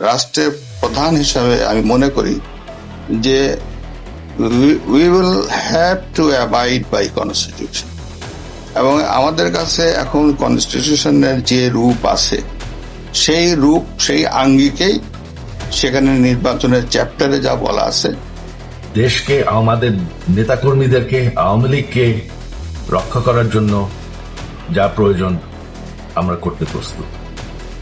রাষ্ট্রের প্রধান হিসাবে আমি মনে করি যে we will have to abide by constitution এবং আমাদের কাছে এখন কনস্টিটিউশনের যে রূপ আছে, সেই রূপ, সেই আঙ্গিকেই সেখানে নির্বাচনের চ্যাপ্টারে যা বলা আছে, দেশকে, আমাদের নেতাকর্মীদেরকে, আওয়ামী লীগকে রক্ষা করার জন্য যা প্রয়োজন আমরা করতে প্রস্তুত।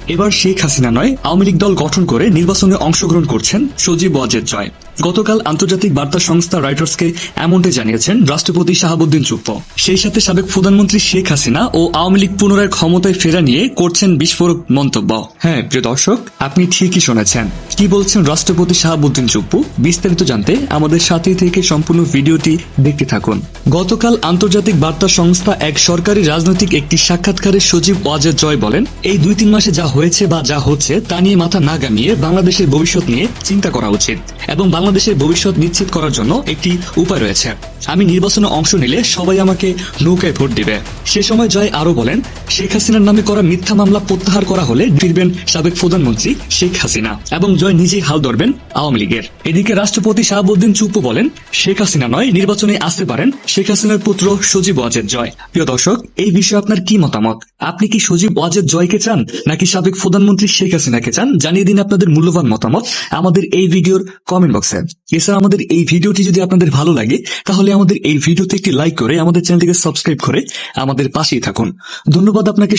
এবার শেখ হাসিনা নয়, আওয়ামী লীগ দল গঠন করে নির্বাচনে অংশগ্রহণ করছেন সজীব ওয়াজেদ জয়। গতকাল আন্তর্জাতিক বার্তা সংস্থা রাইটার্সকে এমনটাই জানিয়েছেন রাষ্ট্রপতি শাহাবুদ্দিন চুপ্প। সেই সাথে সাবেক প্রধানমন্ত্রী শেখ হাসিনা ও আওয়ামী লীগ পুনরায় ক্ষমতায় ফেরা নিয়ে করছেন বিস্ফোরক মন্তব্য। হ্যাঁ প্রিয় দর্শক, আপনি ঠিকই শুনেছেন। কি বলছেন রাষ্ট্রপতি শাহাবুদ্দিন চুপ্পু? বিস্তারিত জানতে আমাদের সাথে থেকে সম্পূর্ণ ভিডিওটি দেখতে থাকুন। গতকাল আন্তর্জাতিক বার্তা সংস্থা এক সরকারি রাজনৈতিক একটি সাক্ষাৎকারে সচিব ওয়াজেদ জয় বলেন, এই দুই তিন মাসে যা হয়েছে বা যা হচ্ছে তা নিয়ে মাথা না গামিয়ে বাংলাদেশের ভবিষ্যৎ নিয়ে চিন্তা করা উচিত। এবং বাংলাদেশের ভবিষ্যৎ নিশ্চিত করার জন্য একটি উপায় রয়েছে। আমি নির্বাচনে অংশ নিলে সবাই আমাকে নৌকায় ভোট দিবে। সে সময় জয় আরও বলেন, শেখ হাসিনার নামে করা মিথ্যা মামলা প্রত্যাহার করা হলে ফিরবেন সাবেক প্রধানমন্ত্রী শেখ হাসিনা এবং জয় নিজেই হাল ধরবেন আওয়ামী লীগের। এদিকে রাষ্ট্রপতি শাহাবুদ্দিন চুপ্পু বলেন, শেখ হাসিনা নয়, নির্বাচনে আসতে পারেন শেখ হাসিনার পুত্র সজীব ওয়াজেদ জয়। প্রিয় দর্শক, এই বিষয়ে আপনার কি মতামত? আপনি কি সজীব ওয়াজেদ জয়কে চান, নাকি সাবেক প্রধানমন্ত্রী শেখ হাসিনাকে চান? জানিয়ে দিন আপনাদের মূল্যবান মতামত আমাদের এই ভিডিওর কমেন্ট বক্সে এছাড়া আমাদের এই ভিডিওটি যদি আপনাদের ভালো লাগে, তাহলে আমাদের এই ভিডিওতে একটি লাইক করে আমাদের চ্যানেলটিকে সাবস্ক্রাইব করে আমাদের পাশেই থাকুন। ধন্যবাদ আপনাকে